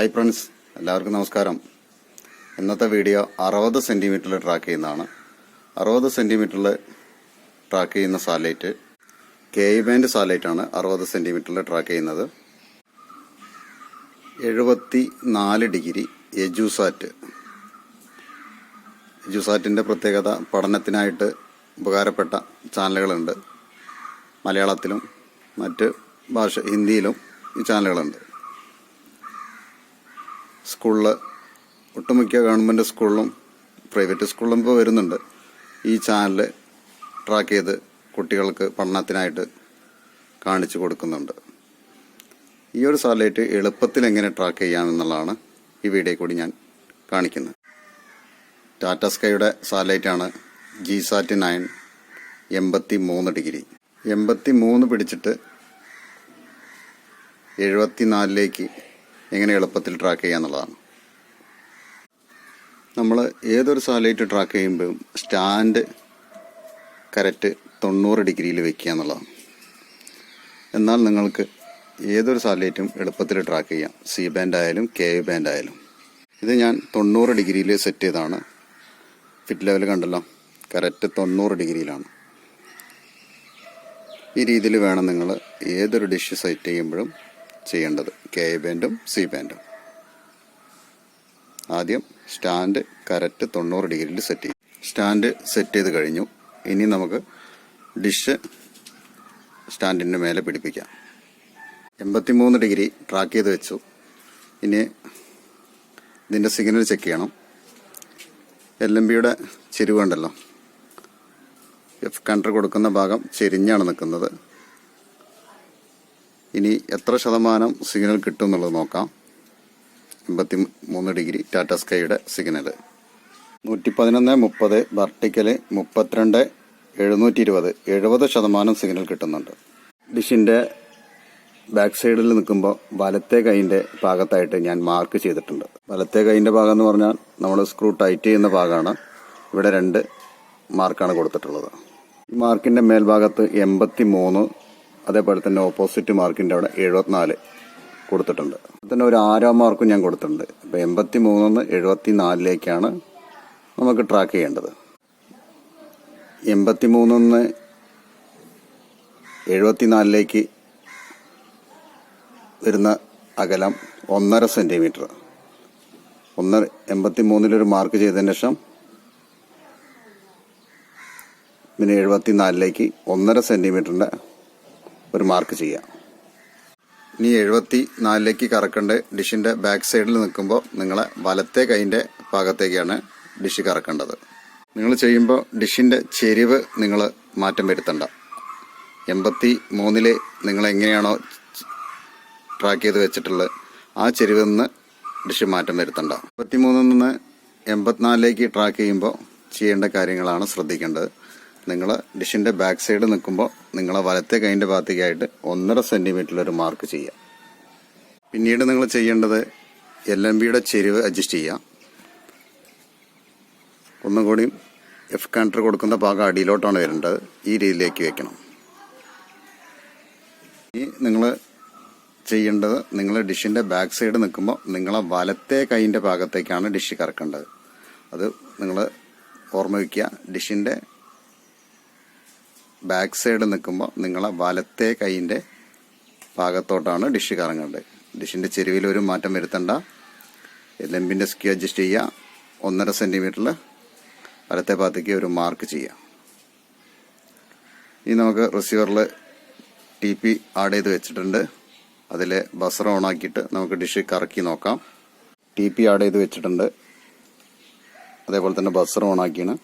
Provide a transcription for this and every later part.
Hi friends എല്ലാവർക്കും നമസ്കാരം. ഇന്നത്തെ വീഡിയോ അറുപത് സെന്റിമീറ്ററിൽ ട്രാക്ക് ചെയ്യുന്നതാണ്. അറുപത് സെന്റിമീറ്ററിൽ ട്രാക്ക് ചെയ്യുന്ന സാലൈറ്റ് കെ ബാൻഡ് സാലൈറ്റാണ് അറുപത് സെന്റിമീറ്ററിൽ ട്രാക്ക് ചെയ്യുന്നത്. എഴുപത്തി നാല് ഡിഗ്രി എജുസാറ്റ് എജുസാറ്റിന്റെ പ്രത്യേകത പഠനത്തിനായിട്ട് ഉപകാരപ്പെട്ട ചാനലുകളുണ്ട്. മലയാളത്തിലും മറ്റ് ഭാഷ ഹിന്ദിയിലും ഈ ചാനലുകളുണ്ട്. സ്കൂളിൽ ഒട്ടുമിക്ക ഗവൺമെന്റ് സ്കൂളിലും പ്രൈവറ്റ് സ്കൂളിലും ഇപ്പോൾ വരുന്നുണ്ട്. ഈ ചാനൽ ട്രാക്ക് ചെയ്ത് കുട്ടികൾക്ക് പഠനത്തിനായിട്ട് കാണിച്ചു കൊടുക്കുന്നുണ്ട്. ഈ ഒരു സാറ്റലൈറ്റ് എളുപ്പത്തിൽ എങ്ങനെ ട്രാക്ക് ചെയ്യാമെന്നുള്ളതാണ് ഈ വീഡിയോ കൂടി ഞാൻ കാണിക്കുന്നത്. ടാറ്റ സ്കൈയുടെ സാറ്റലൈറ്റാണ് ജി സാറ്റ് നയൻ എൺപത്തി മൂന്ന് ഡിഗ്രി. എൺപത്തി മൂന്ന് പിടിച്ചിട്ട് എഴുപത്തിനാലിലേക്ക് എങ്ങനെ എളുപ്പത്തിൽ ട്രാക്ക് ചെയ്യാന്നുള്ളതാണ് നമ്മൾ ഏതൊരു സാറ്റലൈറ്റ് ട്രാക്ക് ചെയ്യുമ്പോഴും സ്റ്റാൻഡ് കറക്റ്റ് തൊണ്ണൂറ് ഡിഗ്രിയിൽ വെക്കുക എന്നുള്ളതാണ്. എന്നാൽ നിങ്ങൾക്ക് ഏതൊരു സാറ്റലൈറ്റും എളുപ്പത്തിൽ ട്രാക്ക് ചെയ്യാം. സി ബാൻഡ് ആയാലും കെ ബാൻഡ് ആയാലും. ഇത് ഞാൻ തൊണ്ണൂറ് ഡിഗ്രിയിൽ സെറ്റ് ചെയ്താണ് ഫിറ്റ് ലെവൽ കണ്ടല്ലോ. കറക്റ്റ് തൊണ്ണൂറ് ഡിഗ്രിയിലാണ് ഈ രീതിയിൽ വേണം നിങ്ങൾ ഏതൊരു ഡിഷ് സെറ്റ് ചെയ്യുമ്പോഴും ചെയ്യേണ്ടത്. കെ ബാൻഡും സി ബാൻഡും ആദ്യം സ്റ്റാൻഡ് കറക്റ്റ് തൊണ്ണൂറ് ഡിഗ്രിയിൽ സെറ്റ് ചെയ്യും. സ്റ്റാൻഡ് സെറ്റ് ചെയ്ത് കഴിഞ്ഞു. ഇനി നമുക്ക് ഡിഷ് സ്റ്റാൻഡിന്റെ മേലെ പിടിപ്പിക്കാം. എൺപത്തിമൂന്ന് ഡിഗ്രി ട്രാക്ക് ചെയ്ത് വെച്ചു. ഇനി ഇതിന്റെ സിഗ്നൽ ചെക്ക് ചെയ്യണം. എൽ എം ബിയുടെ ചെരുവുണ്ടല്ലോ എഫ് കണ്ടർ കൊടുക്കുന്ന ഭാഗം ചെരിഞ്ഞാണ് നിൽക്കുന്നത്. ഇനി എത്ര ശതമാനം സിഗ്നൽ കിട്ടും എന്നുള്ളത് നോക്കാം. എൺപത്തി മൂന്ന് ഡിഗ്രി ടാറ്റ സ്കൈയുടെ സിഗ്നൽ. നൂറ്റി പതിനൊന്ന് മുപ്പത് വെർട്ടിക്കൽ മുപ്പത്തിരണ്ട് എഴുന്നൂറ്റി ഇരുപത് എഴുപത് ശതമാനം സിഗ്നൽ കിട്ടുന്നുണ്ട്. ഡിഷിന്റെ ബാക്ക് സൈഡിൽ നിൽക്കുമ്പോൾ വലത്തെ കൈയിന്റെ ഭാഗത്തായിട്ട് ഞാൻ മാർക്ക് ചെയ്തിട്ടുണ്ട്. വലത്തെ കൈയിന്റെ ഭാഗം എന്ന് പറഞ്ഞാൽ നമ്മൾ സ്ക്രൂ ടൈറ്റ് ചെയ്യുന്ന ഭാഗമാണ്. ഇവിടെ രണ്ട് മാർക്കാണ് കൊടുത്തിട്ടുള്ളത്. ഈ മാർക്കിന്റെ മേൽഭാഗത്ത് എൺപത്തി മൂന്ന് അതേപോലെ തന്നെ ഓപ്പോസിറ്റ് മാർക്കിന്റെ അവിടെ എഴുപത്തിനാല് കൊടുത്തിട്ടുണ്ട്. തന്നെ ഒരു ആരോ മാർക്കും ഞാൻ കൊടുത്തിട്ടുണ്ട്. അപ്പോൾ എൺപത്തി മൂന്നിന്ന് എഴുപത്തി നാലിലേക്കാണ് നമുക്ക് ട്രാക്ക് ചെയ്യേണ്ടത്. എൺപത്തി മൂന്നിന്ന് എഴുപത്തിനാലിലേക്ക് വരുന്ന അകലം ഒന്നര സെന്റിമീറ്റർ ഒന്നര എൺപത്തി മൂന്നിലൊരു മാർക്ക് ചെയ്തതിന് ശേഷം പിന്നെ എഴുപത്തി നാലിലേക്ക് ഒന്നര സെന്റിമീറ്ററിന്റെ ഒരു മാർക്ക് ചെയ്യാം. ഇനി എഴുപത്തി നാലിലേക്ക് കറക്കേണ്ട ഡിഷിന്റെ ബാക്ക് സൈഡിൽ നിൽക്കുമ്പോൾ നിങ്ങളെ വലത്തെ കൈന്റെ ഭാഗത്തേക്കാണ് ഡിഷ് കറക്കേണ്ടത്. നിങ്ങൾ ചെയ്യുമ്പോൾ ഡിഷിന്റെ ചെരിവ് നിങ്ങൾ മാറ്റം വരുത്തണ്ട. എൺപത്തി മൂന്നിൽ നിങ്ങൾ എങ്ങനെയാണോ ട്രാക്ക് ചെയ്ത് വെച്ചിട്ടുള്ളത് ആ ചെരിവിൽ നിന്ന് ഡിഷ് മാറ്റം വരുത്തണ്ട. എൺപത്തി മൂന്നിൽ നിന്ന് എൺപത്തിനാലിലേക്ക് ട്രാക്ക് ചെയ്യുമ്പോൾ ചെയ്യേണ്ട കാര്യങ്ങളാണ് ശ്രദ്ധിക്കേണ്ടത്. നിങ്ങൾ ഡിഷിന്റെ ബാക്ക് സൈഡ് നിൽക്കുമ്പോൾ നിങ്ങളെ വലത്തെ കൈന്റെ ഭാഗത്തേക്കായിട്ട് ഒന്നര സെന്റിമീറ്ററിൽ ഒരു മാർക്ക് ചെയ്യുക പിന്നീട് നിങ്ങൾ ചെയ്യേണ്ടത് എൽ എം ബിയുടെ ചെരിവ് അഡ്ജസ്റ്റ് ചെയ്യുക ഒന്നും കൂടി എഫ് കാൻഡർ കൊടുക്കുന്ന ഭാഗം അടിയിലോട്ടാണ് വരേണ്ടത്. ഈ രീതിയിലേക്ക് വെക്കണം. ഇനി നിങ്ങൾ ചെയ്യേണ്ടത് നിങ്ങൾ ഡിഷിന്റെ ബാക്ക് സൈഡ് നിൽക്കുമ്പോൾ നിങ്ങളെ വലത്തെ കൈയിന്റെ ഭാഗത്തേക്കാണ് ഡിഷ് കറക്കേണ്ടത്. അത് നിങ്ങൾ ഓർമ്മ വയ്ക്കുക ഡിഷിന്റെ ബാക്ക് സൈഡ് നിൽക്കുമ്പോൾ നിങ്ങളെ വലത്തെ കൈയിന്റെ ഭാഗത്തോട്ടാണ് ഡിഷ് കറങ്ങേണ്ടത്. ഡിഷിന്റെ ചെരുവിൽ ഒരു മാറ്റം വരുത്തണ്ട. ലെമ്പിന്റെ സ്ക്യൂ അഡ്ജസ്റ്റ് ചെയ്യുക. ഒന്നര സെന്റിമീറ്ററിൽ വലത്തെ ഭാഗത്തേക്ക് ഒരു മാർക്ക് ചെയ്യുക. ഇനി നമുക്ക് റിസീവറിൽ ടി പി ആഡ് ചെയ്ത് വെച്ചിട്ടുണ്ട്. അതിൽ ബസർ ഓൺ ആക്കിയിട്ട് നമുക്ക് ഡിഷ് കറക്കി നോക്കാം. ടി പി ആഡ് ചെയ്ത് വെച്ചിട്ടുണ്ട്. അതേപോലെ തന്നെ ബസർ ഓൺ ആക്കിയാണ്.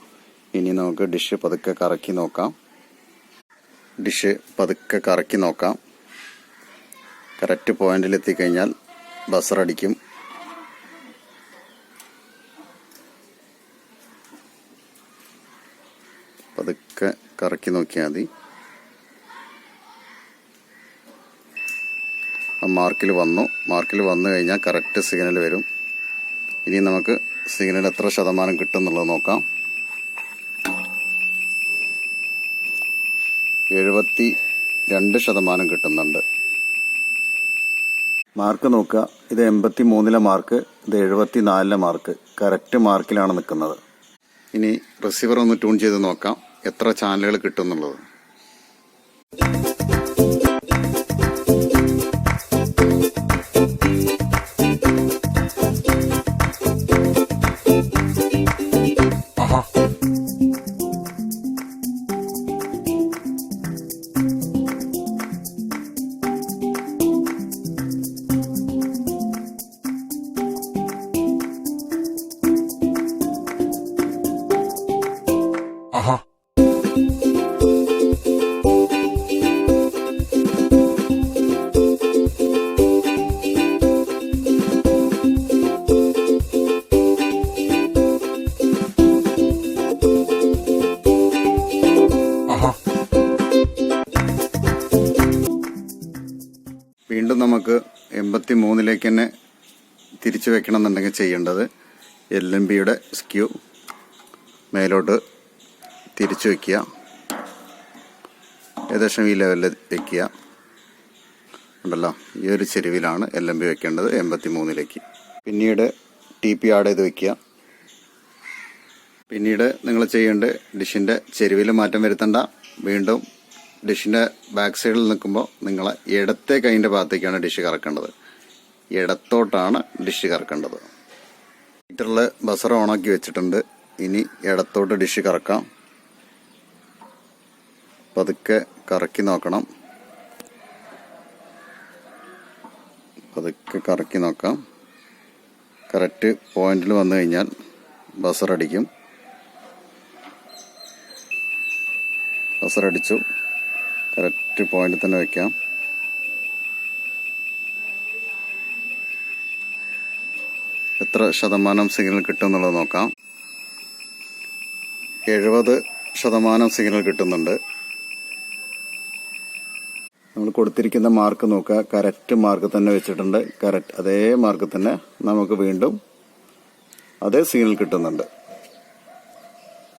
ഇനി നമുക്ക് ഡിഷ് പതുക്കെ കറക്കി നോക്കാം. ഡിഷ് പതുക്കെ കറക്കി നോക്കാം. കറക്റ്റ് പോയിന്റിൽ എത്തിക്കഴിഞ്ഞാൽ ബസർ അടിക്കും. പതുക്കെ കറക്കി നോക്കിയാൽ മതി. ആ മാർക്കിൽ വന്നു. മാർക്കിൽ വന്നു കഴിഞ്ഞാൽ കറക്റ്റ് സിഗ്നൽ വരും. ഇനി നമുക്ക് സിഗ്നൽ എത്ര ശതമാനം കിട്ടും എന്നുള്ളത് നോക്കാം. എഴുപത്തി രണ്ട് ശതമാനം കിട്ടുന്നുണ്ട്. മാർക്ക് നോക്കുക. ഇത് എൺപത്തി മൂന്നിലെ മാർക്ക് ഇത് എഴുപത്തി നാലിലെ മാർക്ക്. കറക്റ്റ് മാർക്കിലാണ് നിൽക്കുന്നത്. ഇനി റിസീവർ ഒന്ന് ട്യൂൺ ചെയ്ത് നോക്കാം. എത്ര ചാനലുകൾ കിട്ടും എന്നുള്ളത് വീണ്ടും നമുക്ക് എൺപത്തി മൂന്നിലേക്ക് തന്നെ തിരിച്ചു വെക്കണം എന്നുണ്ടെങ്കിൽ ചെയ്യേണ്ടത് എൽ എം ബിയുടെ സ്ക്യൂ മേലോട്ട് തിരിച്ചു വയ്ക്കുക ഏകദേശം ഈ ലെവലിൽ വയ്ക്കുക ഉണ്ടല്ലോ? ഈ ഒരു ചെരുവിലാണ് എൽ എം ബി വയ്ക്കേണ്ടത് എൺപത്തി മൂന്നിലേക്ക് പിന്നീട് ടി പി ആഡ് ചെയ്ത് വയ്ക്കുക പിന്നീട് നിങ്ങൾ ചെയ്യേണ്ട ഡിഷിന്റെ ചെരുവിൽ മാറ്റം വരുത്തണ്ട. വീണ്ടും ഡിഷിന്റെ ബാക്ക് സൈഡിൽ നിൽക്കുമ്പോൾ നിങ്ങൾ ഇടത്തെ കൈന്റെ ഭാഗത്തേക്കാണ് ഡിഷ് കറക്കേണ്ടത്. ഇടത്തോട്ടാണ് ഡിഷ് കറക്കേണ്ടത്. ഹീറ്ററിൽ ബസർ ഓണാക്കി വെച്ചിട്ടുണ്ട്. ഇനി ഇടത്തോട്ട് ഡിഷ് കറക്കാം. പതുക്കെ കറക്കി നോക്കണം. പതുക്കെ കറക്കി നോക്കാം. കറക്റ്റ് പോയിന്റിൽ വന്നു കഴിഞ്ഞാൽ ബസർ അടിക്കും. ബസർ അടിച്ചു. കറക്റ്റ് പോയിന്റിൽ തന്നെ വയ്ക്കാം എത്ര ശതമാനം സിഗ്നൽ കിട്ടും എന്നുള്ളത് നോക്കാം. എഴുപത് ശതമാനം സിഗ്നൽ കിട്ടുന്നുണ്ട്. കൊടുത്തിരിക്കുന്ന മാർക്ക് നോക്കുക. കറക്റ്റ് മാർക്ക് തന്നെ വെച്ചിട്ടുണ്ട്. കറക്റ്റ് അതേ മാർക്ക് തന്നെ നമുക്ക് വീണ്ടും അതേ സീനിൽ കിട്ടുന്നുണ്ട്.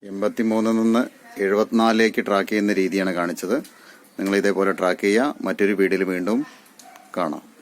എൺപത്തി മൂന്നിൽ നിന്ന് എഴുപത്തിനാലിലേക്ക് ട്രാക്ക് ചെയ്യുന്ന രീതിയാണ് കാണിച്ചത്. നിങ്ങൾ ഇതേപോലെ ട്രാക്ക് ചെയ്യുക. മറ്റൊരു വീഡിയോയിൽ വീണ്ടും കാണാം.